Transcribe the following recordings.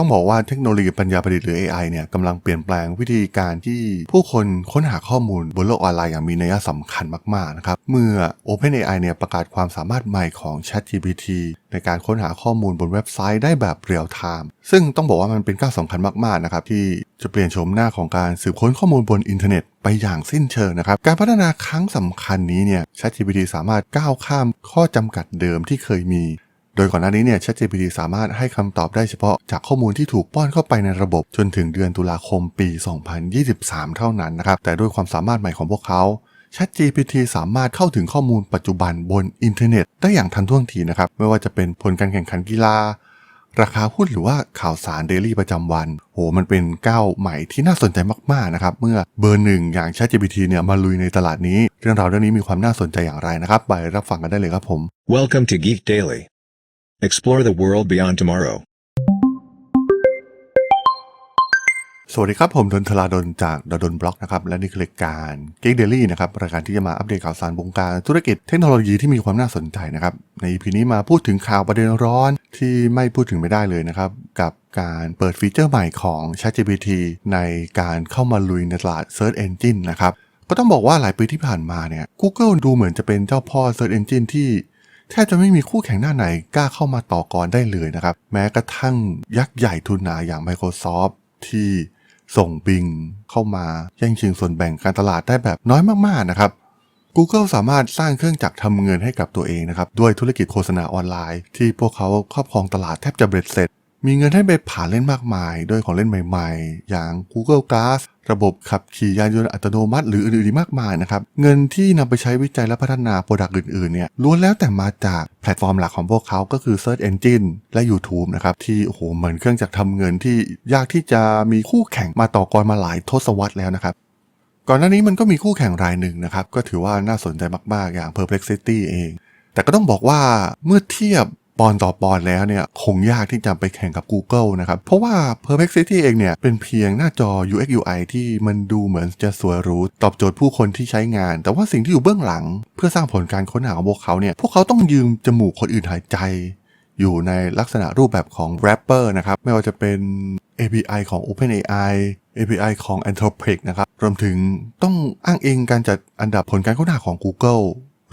ต้องบอกว่าเทคโนโลยีปัญญาประดิษฐ์หรือ AI เนี่ยกำลังเปลี่ยนแปลงวิธีการที่ผู้คนค้นหาข้อมูลบนโลกออนไลน์อย่างมีนัยสำคัญมาก ๆ นะครับ เมื่อ OpenAI เนี่ยประกาศความสามารถใหม่ของ ChatGPT ในการค้นหาข้อมูลบนเว็บไซต์ได้แบบเรียลไทม์ซึ่งต้องบอกว่ามันเป็นก้าวสำคัญมาก ๆ นะครับ ที่จะเปลี่ยนโฉมหน้าของการสืบค้นข้อมูลบนอินเทอร์เน็ตไปอย่างสิ้นเชิงนะครับ การพัฒนาครั้งสำคัญนี้เนี่ย ChatGPT สามารถก้าวข้ามข้อจำกัดเดิมที่เคยมี โดยก่อนหน้านี้เนี่ย ChatGPT สามารถให้คำตอบได้เฉพาะจากข้อมูลที่ถูกป้อนเข้าไปในระบบ จนถึงเดือนตุลาคมปี 2023 เท่านั้นนะครับ แต่ด้วยความสามารถใหม่ของพวกเขา ChatGPT สามารถเข้าถึงข้อมูลปัจจุบันบนอินเทอร์เน็ตได้อย่างทันท่วงทีนะครับ ไม่ว่าจะเป็นผลการแข่งขันกีฬา ราคาหุ้นหรือว่าข่าวสารเดลี่ประจำวัน โห มันเป็นก้าวใหม่ที่น่าสนใจมากๆนะครับ เมื่อเบอร์หนึ่งอย่าง ChatGPT เนี่ยมาลุยในตลาดนี้ เรื่องราวเรื่องนี้มีความน่าสนใจอย่างไรนะครับ ไปรับฟังกันได้เลยครับผม Welcome to Geek Daily. Explore the world beyond tomorrow. สวัสดีครับ ผมดนทลาดนจากดนบล็อกนะครับ และนี่คือรายการ Geek Daily นะครับรายการที่จะมาอัปเดตข่าวสารวงการธุรกิจเทคโนโลยีที่มีความน่าสนใจนะครับ ใน EP นี้มาพูดถึงข่าวประเด็นร้อนที่ไม่พูดถึงไม่ได้เลยนะครับ กับการเปิดฟีเจอร์ใหม่ของ ChatGPT ในการเข้ามาลุยในตลาด Search Engine นะครับก็ต้องบอกว่าหลายปีที่ผ่านมาเนี่ย Google ดูเหมือนจะเป็นเจ้าพ่อ Search Engine ที่ แทบจะไม่มีคู่แข่งหน้าไหนกล้าเข้ามาต่อกรได้เลยนะครับ แม้กระทั่งยักษ์ใหญ่ทุนหนาอย่าง Microsoft ที่ส่งบิงเข้ามาแย่งชิงส่วนแบ่งการตลาดได้แบบน้อยมากๆนะครับ Google สามารถสร้างเครื่องจักรทำเงินให้กับตัวเองนะครับ ด้วยธุรกิจโฆษณาออนไลน์ ที่พวกเขาครอบครองตลาดแทบจะเบ็ดเสร็จ มีเงินให้ไปผ่านเล่นมากมายด้วยของเล่นใหม่ๆ อย่าง Google Glass ระบบขับขี่ยานยนต์อัตโนมัติหรืออื่นๆ อีกมากมายนะครับ เงินที่นำไปใช้วิจัยและพัฒนาโปรดักต์อื่นๆ เนี่ยล้วนแล้วแต่มาจากแพลตฟอร์มหลักของพวกเขาก็คือ Search Engine และ YouTube นะครับ ที่โอ้โหเหมือนเครื่องจักรทำเงินที่ยากที่จะมีคู่แข่งมาต่อกรมาหลายทศวรรษแล้วนะครับก่อนหน้านี้มันก็มีคู่แข่งรายหนึ่งนะครับ ก็ถือว่าน่าสนใจมากๆ อย่าง Perplexity เอง แต่ก็ต้องบอกว่าเมื่อเทียบ ปอนต่อปอนแล้วเนี่ยคงยากที่จะไปแข่งกับ Google นะครับ เพราะว่า Perplexity เองเนี่ยเป็นเพียงหน้าจอ UX UI ที่มันดูเหมือนจะสวยหรูตอบโจทย์ผู้คนที่ใช้งาน แต่ว่าสิ่งที่อยู่เบื้องหลัง เพื่อสร้างผลการค้นหาของพวกเขาเนี่ยพวกเขาต้องยืมจมูกคนอื่นหายใจ อยู่ในลักษณะรูปแบบของ Wrapper นะครับไม่ว่าจะเป็น API ของ OpenAI API ของ Anthropic นะครับ รวมถึงต้องอ้างอิงการจัดอันดับผลการค้นหาของ Google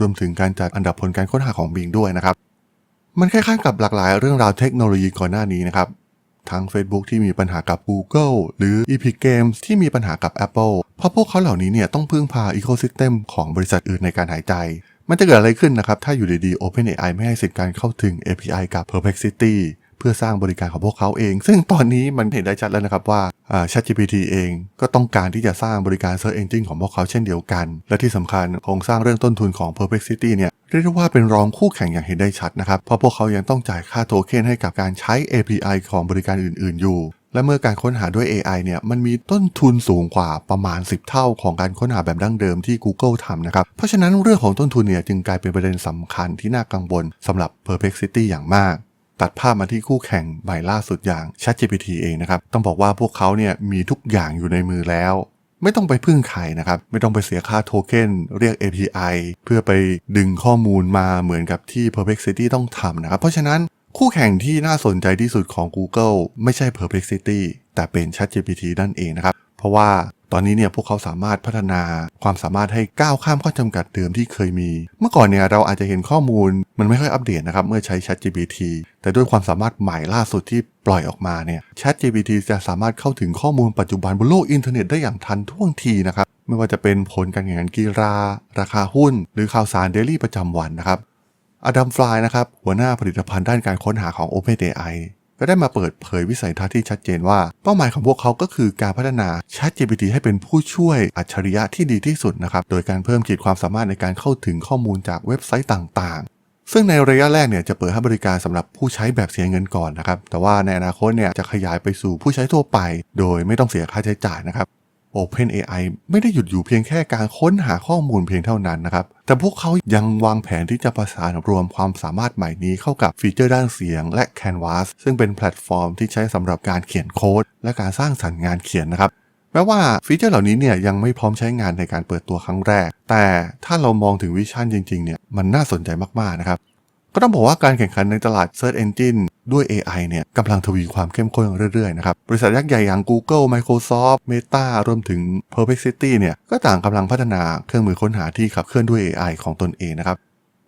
รวมถึงการจัดอันดับผลการค้นหาของ Bing ด้วยนะครับ มันคล้ายๆกับหลากหลายเรื่องราวเทคโนโลยีก่อนหน้านี้นะครับ ทั้ง Facebook ที่มีปัญหากับ Google หรือ Epic Games ที่มีปัญหากับ Apple เพราะพวกเขาเหล่านี้เนี่ยต้องพึ่งพา Ecosystem ของบริษัทอื่นในการหายใจ มันจะเกิดอะไรขึ้นนะครับ ถ้าอยู่ดีๆ OpenAI ไม่ให้สิทธิการเข้าถึง API กับ Perplexity เพื่อสร้างบริการของพวกเขาเอง ซึ่งตอนนี้มันเห็นได้ชัดแล้วนะครับว่า ChatGPT เองก็ต้องการที่จะสร้างบริการ Search Engine ของพวกเขาเช่นเดียวกัน และที่สำคัญโครงสร้างเรื่องต้นทุนของ Perplexity เนี่ย เรียกได้ว่าเป็นรองคู่แข่งอย่างเห็นได้ชัดนะครับ เพราะพวกเขายังต้องจ่ายค่าโทเค็นให้กับการใช้ API ของบริการอื่น ๆ อยู่ และเมื่อการค้นหาด้วย AI เนี่ยมันมีต้นทุนสูงกว่าประมาณ 10 เท่าของการค้นหาแบบดั้งเดิมที่ Google ทำนะครับ เพราะฉะนั้นเรื่องของต้นทุนเนี่ยจึงกลายเป็นประเด็นสำคัญที่น่ากังวลสำหรับ Perplexity อย่างมากตัดภาพมาที่คู่แข่งใหม่ล่าสุดอย่าง ChatGPT เองนะครับ ต้องบอกว่าพวกเขาเนี่ยมีทุกอย่างอยู่ในมือแล้ว ไม่ต้องไปพึ่งใครนะครับ ไม่ต้องไปเสียค่าโทเค็นเรียก API เพื่อไปดึงข้อมูลมาเหมือนกับที่ Perplexity ต้องทำนะครับ เพราะฉะนั้นคู่แข่งที่น่าสนใจที่สุดของ Google ไม่ใช่ Perplexity แต่เป็น ChatGPT นั่นเองนะครับ ราะว่าตอนนี้เนี่ยพวกเขาสามารถพัฒนาความสามารถให้ก้าวข้ามข้อจำกัดเดิมที่เคยมี เมื่อก่อนเนี่ยเราอาจจะเห็นข้อมูลมันไม่ค่อยอัปเดตนะครับเมื่อใช้ ChatGPT แต่ด้วยความสามารถใหม่ล่าสุดที่ปล่อยออกมาเนี่ย ChatGPT จะสามารถเข้าถึงข้อมูลปัจจุบันบนโลกอินเทอร์เน็ตได้อย่างทันท่วงทีนะครับไม่ว่าจะเป็นผลการแข่งขันกีฬาราคาหุ้น หรือข่าวสารเดลี่ประจำวันนะครับอดัมฟลายนะครับหัวหน้าผลิตภัณฑ์ด้านการค้นหาของ OpenAI ก็ได้มาเปิดเผยวิสัยทัศน์ที่ชัดเจนว่า เป้าหมายของพวกเขาก็คือการพัฒนา ChatGPT ให้เป็นผู้ช่วยอัจฉริยะที่ดีที่สุดนะครับ โดยการเพิ่มขีดความสามารถในการเข้าถึงข้อมูลจากเว็บไซต์ต่างๆ ซึ่งในระยะแรกเนี่ยจะเปิดให้บริการสำหรับผู้ใช้แบบเสียเงินก่อนนะครับ แต่ว่าในอนาคตเนี่ยจะขยายไปสู่ผู้ใช้ทั่วไป โดยไม่ต้องเสียค่าใช้จ่ายนะครับ OpenAI ไม่ได้หยุดอยู่เพียงแค่การค้นหาข้อมูลเพียงเท่านั้นนะครับ แต่พวกเขายังวางแผนที่จะประสานรวมความสามารถใหม่นี้เข้ากับฟีเจอร์ด้านเสียงและ Canvas ซึ่งเป็นแพลตฟอร์มที่ใช้สำหรับการเขียนโค้ด และการสร้างสรรค์งานเขียนนะครับแม้ว่าฟีเจอร์เหล่านี้เนี่ยยังไม่พร้อมใช้งานในการเปิดตัวครั้งแรก แต่ถ้าเรามองถึงวิชั่นจริงๆเนี่ยมันน่าสนใจมากๆนะครับ ก็ต้องบอกว่าการแข่งขันในตลาด Search Engine ด้วย AI เนี่ยกำลังทวีความเข้มข้นเรื่อยๆนะครับ บริษัทยักษ์ใหญ่อย่าง Google Microsoft Meta รวมถึง Perplexity เนี่ยก็ต่างกำลังพัฒนาเครื่องมือค้นหาที่ขับเคลื่อนด้วย AI ของตนเองนะครับ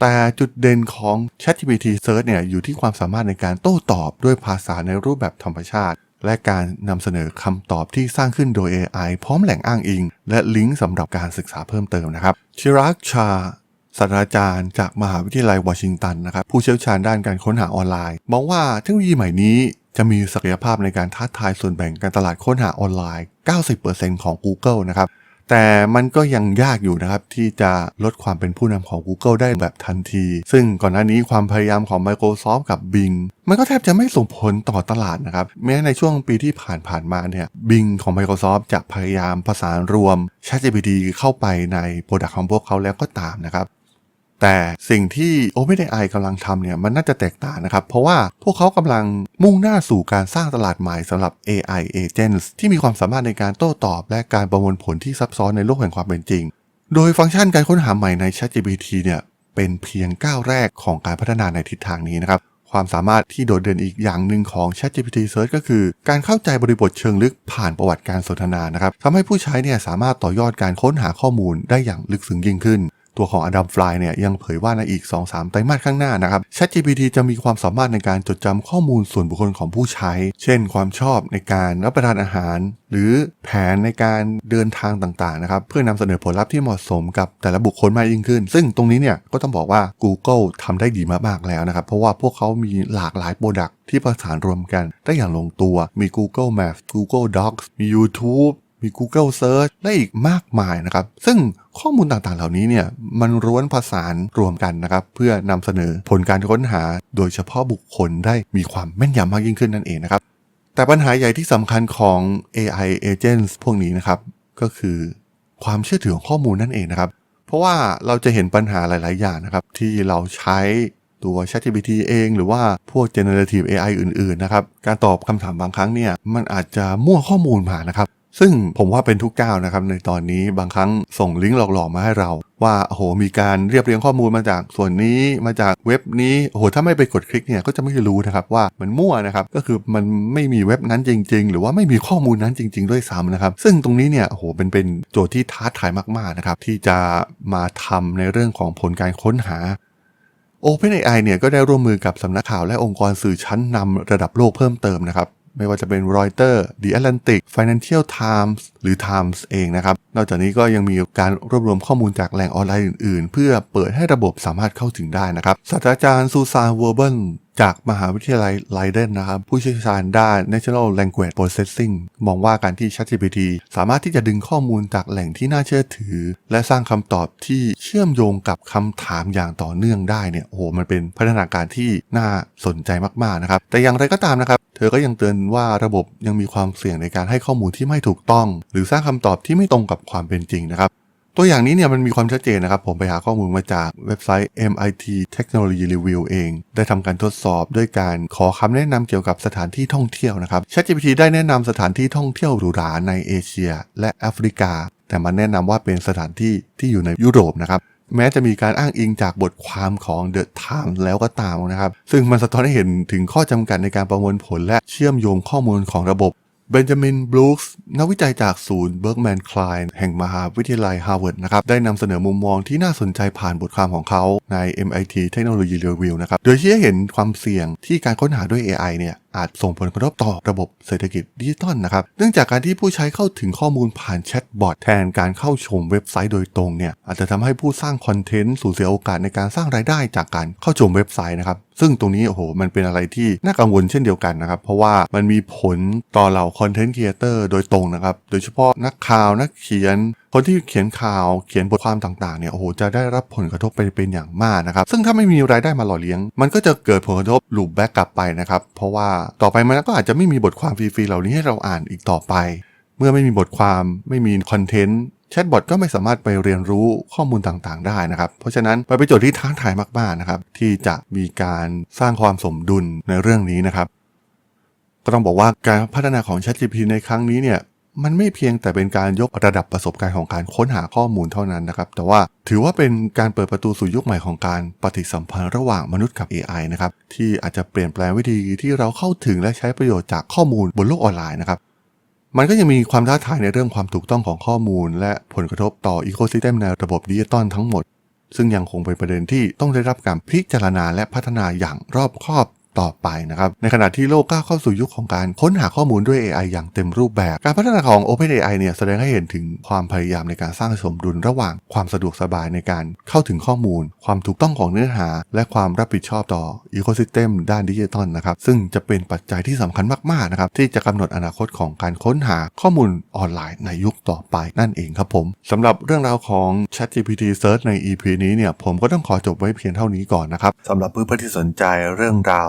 แต่จุดเด่นของ ChatGPT Search เนี่ยอยู่ที่ความสามารถในการโต้ตอบด้วยภาษาในรูปแบบธรรมชาติ และการนำเสนอคำตอบที่สร้างขึ้นโดย AI พร้อมแหล่งอ้างอิง และลิงก์สำหรับการศึกษาเพิ่มเติมนะครับชิรักชา ศาสตราจารย์จากมหาวิทยาลัยวอชิงตันนะครับผู้เชี่ยวชาญด้านการค้นหาออนไลน์มองว่าเทคโนโลยีใหม่นี้จะมีศักยภาพในการท้าทายส่วนแบ่งการตลาดค้นหาออนไลน์ 90%ของ Google นะครับแต่มันก็ยังยากอยู่นะครับ ที่จะลดความเป็นผู้นำของ Google ได้แบบทันที ซึ่งก่อนหน้านี้ความพยายามของ Microsoft กับ Bing มันก็แทบจะไม่ส่งผลต่อตลาดนะครับ แม้ในช่วงปีที่ผ่านๆมาเนี่ย Bing ของ Microsoft จะพยายามผสานรวม ChatGPT เข้าไปในโปรดักต์ของพวกเขาแล้วก็ตามนะครับ แต่สิ่งที่ OpenAI กำลังทำเนี่ยมันน่าจะแตกต่างนะครับ เพราะว่าพวกเขากำลังมุ่งหน้าสู่การสร้างตลาดใหม่สำหรับ AI agents ที่มีความสามารถในการโต้ตอบ และการประมวลผลที่ซับซ้อนในโลกแห่งความเป็นจริง โดยฟังก์ชันการค้นหาใหม่ใน ChatGPT เนี่ยเป็นเพียงก้าวแรกของการพัฒนาในทิศทางนี้นะครับความสามารถที่โดดเด่นอีกอย่างหนึ่งของ ChatGPT Search ก็คือ การเข้าใจบริบทเชิงลึกผ่านประวัติการสนทนานะครับทำให้ผู้ใช้เนี่ยสามารถต่อยอดการค้นหาข้อมูลได้อย่างลึกซึ้งยิ่งขึ้น ตัวของ Adam Fly เนี่ยยังเผยว่าในอีก 2-3 ไตรมาสข้างหน้านะครับ ChatGPT จะมีความสามารถในการจดจำข้อมูลส่วนบุคคลของผู้ใช้ เช่น ความชอบในการรับประทานอาหาร หรือแผนในการเดินทางต่างๆนะครับเพื่อนำเสนอผลลัพธ์ที่เหมาะสมกับแต่ละบุคคลมากยิ่งขึ้น ซึ่งตรงนี้เนี่ยก็ต้องบอกว่า Google ทำได้ดีมากๆแล้วนะครับ เพราะว่าพวกเขามีหลากหลายโปรดักที่ประสานรวมกันได้อย่างลงตัว มี Google Maps Google Docs มี YouTube มี Google Search และอีกมากมายนะครับ ซึ่งข้อมูลต่างๆ เหล่านี้เนี่ยมันร้วนผสานรวมกันนะครับ เพื่อนำเสนอผลการค้นหา โดยเฉพาะบุคคลได้มีความแม่นยำมากยิ่งขึ้นนั่นเองนะครับ แต่ปัญหาใหญ่ที่สำคัญของ AI agents พวกนี้นะครับ ก็คือความเชื่อถือของข้อมูลนั่นเองนะครับ เพราะว่าเราจะเห็นปัญหาหลาย ๆ อย่างนะครับ ที่เราใช้ตัว ChatGPT เอง หรือว่าพวก generative AI อื่น ๆ นะครับ การตอบคำถามบางครั้งเนี่ย มันอาจจะมั่วข้อมูลมานะครับ ซึ่งผมว่าเป็นทุกเจ้านะครับในตอนนี้บางครั้งส่งลิงก์หลอกๆมาให้เรา ว่าโอ้โหมีการเรียบเรียงข้อมูลมาจากส่วนนี้มาจากเว็บนี้โอ้โหถ้าไม่ไปกดคลิกเนี่ยก็จะไม่รู้นะครับว่ามันมั่วนะครับก็คือมันไม่มีเว็บนั้นจริง ๆ หรือว่าไม่มีข้อมูลนั้นจริง ๆ ด้วยซ้ำนะครับซึ่งตรงนี้เนี่ยโอ้โหเป็นเป็นโจทย์ที่ท้าทายมากๆนะครับที่จะมาทำในเรื่องของผลการค้นหา OpenAI เนี่ยก็ได้ร่วมมือกับสำนักข่าวและองค์กรสื่อชั้นนำระดับโลกเพิ่มเติมนะครับ ไม่ว่าจะเป็น Reuters The Atlantic Financial Times หรือ Times เองนะครับ นอกจากนี้ก็ยังมีการรวบรวมข้อมูลจากแหล่งออนไลน์อื่นๆ เพื่อเปิดให้ระบบสามารถเข้าถึงได้นะครับศาสตราจารย์ซูซานเวอร์เบน จากมหาวิทยาลัยไลเดนนะครับ ผู้เชี่ยวชาญด้าน Natural Language Processing มองว่าการที่ ChatGPT สามารถที่จะดึงข้อมูลจากแหล่งที่น่าเชื่อถือ และสร้างคำตอบที่เชื่อมโยงกับคำถามอย่างต่อเนื่องได้เนี่ยโอ้โหมันเป็นพัฒนาการที่น่าสนใจมากๆนะครับ แต่อย่างไรก็ตามนะครับ เธอก็ยังเตือนว่าระบบยังมีความเสี่ยงในการให้ข้อมูลที่ไม่ถูกต้อง หรือสร้างคำตอบที่ไม่ตรงกับความเป็นจริงนะครับ ตัวอย่างนี้เนี่ยมันมีความชัดเจนนะครับ ผมไปหาข้อมูลมาจากเว็บไซต์ MIT Technology Review เอง ได้ทำการทดสอบด้วยการขอคำแนะนำเกี่ยวกับสถานที่ท่องเที่ยวนะครับ ChatGPT ได้แนะนำสถานที่ท่องเที่ยวหรูหราในเอเชีย และแอฟริกา แต่มันแนะนำว่าเป็นสถานที่ที่อยู่ในยุโรปนะครับแม้จะมีการอ้างอิงจากบทความของ The Times แล้วก็ตามนะครับ ซึ่งมันสะท้อนให้เห็นถึงข้อจำกัดในการประมวลผลและเชื่อมโยงข้อมูลของระบบ เบนจามินบลูส์นักวิจัยจากศูนย์เบิร์กแมนคลายแห่งมหาวิทยาลัยฮาร์วาร์ดนะครับ ได้นำเสนอมุมมองที่น่าสนใจผ่านบทความของเขาใน MIT Technology Review นะครับ โดยที่ให้เห็นความเสี่ยงที่การค้นหาด้วย AI เนี่ย อาจส่งผลกระทบต่อระบบเศรษฐกิจดิจิตอลนะครับ เนื่องจากการที่ผู้ใช้เข้าถึงข้อมูลผ่านแชทบอทแทนการเข้าชมเว็บไซต์โดยตรงเนี่ยอาจจะทำให้ผู้สร้างคอนเทนต์สูญเสียโอกาสในการสร้างรายได้จากการเข้าชมเว็บไซต์นะครับซึ่งตรงนี้โอ้โหมันเป็นอะไรที่น่ากังวลเช่นเดียวกันนะครับ เพราะว่ามันมีผลต่อเหล่าคอนเทนต์ครีเอเตอร์โดยตรงนะครับ โดยเฉพาะนักข่าวนักเขียน คนที่เขียนข่าวเขียนบทความต่างๆเนี่ยโอ้โหจะได้รับผลกระทบไปเป็นอย่างมากนะครับ ซึ่งถ้าไม่มีรายได้มาหล่อเลี้ยง มันก็จะเกิดผลกระทบลูปแบ็กกลับไปนะครับ เพราะว่าต่อไปมันก็อาจจะไม่มีบทความฟรีๆเหล่านี้ให้เราอ่านอีกต่อไป เมื่อไม่มีบทความไม่มีคอนเทนต์แชทบอทก็ไม่สามารถไปเรียนรู้ข้อมูลต่างๆ ได้นะครับ เพราะฉะนั้นมันเป็นโจทย์ที่ท้าทายมากๆนะครับ ที่จะมีการสร้างความสมดุลในเรื่องนี้นะครับ ก็ต้องบอกว่าการพัฒนาของ ChatGPT ในครั้งนี้เนี่ย มันไม่เพียงแต่เป็นการยกระดับประสบการณ์ของการค้นหาข้อมูลเท่านั้นนะครับ แต่ว่าถือว่าเป็นการเปิดประตูสู่ยุคใหม่ของการปฏิสัมพันธ์ระหว่างมนุษย์กับ AI นะครับ ที่อาจจะเปลี่ยนแปลงวิธีที่เราเข้าถึงและใช้ประโยชน์จากข้อมูลบนโลกออนไลน์นะครับ มันก็ยังมีความท้าทายในเรื่องความถูกต้องของข้อมูล และผลกระทบต่ออีโคซิสเต็มในระบบดิจิตอลทั้งหมด ซึ่งยังคงเป็นประเด็นที่ต้องได้รับการพิจารณาและพัฒนาอย่างรอบคอบ ต่อไปนะครับ ในขณะที่โลกก้าวเข้าสู่ยุคของการค้นหาข้อมูลด้วย AI อย่างเต็มรูปแบบ การพัฒนาของ OpenAI เนี่ยแสดงให้เห็นถึงความพยายามในการสร้างสมดุลระหว่างความสะดวกสบายในการเข้าถึงข้อมูล ความถูกต้องของเนื้อหา และความรับผิดชอบต่ออีโคซิสเต็มด้านดิจิตอลนะครับ ซึ่งจะเป็นปัจจัยที่สำคัญมากๆนะครับที่จะกำหนดอนาคตของการค้นหาข้อมูลออนไลน์ในยุคต่อไปนั่นเองครับผมสำหรับเรื่องราวของ ChatGPT Search ใน EP นี้เนี่ยผมก็ต้องขอจบไว้เพียงเท่านี้ก่อนนะครับสำหรับเพื่อนๆที่สนใจเรื่องราว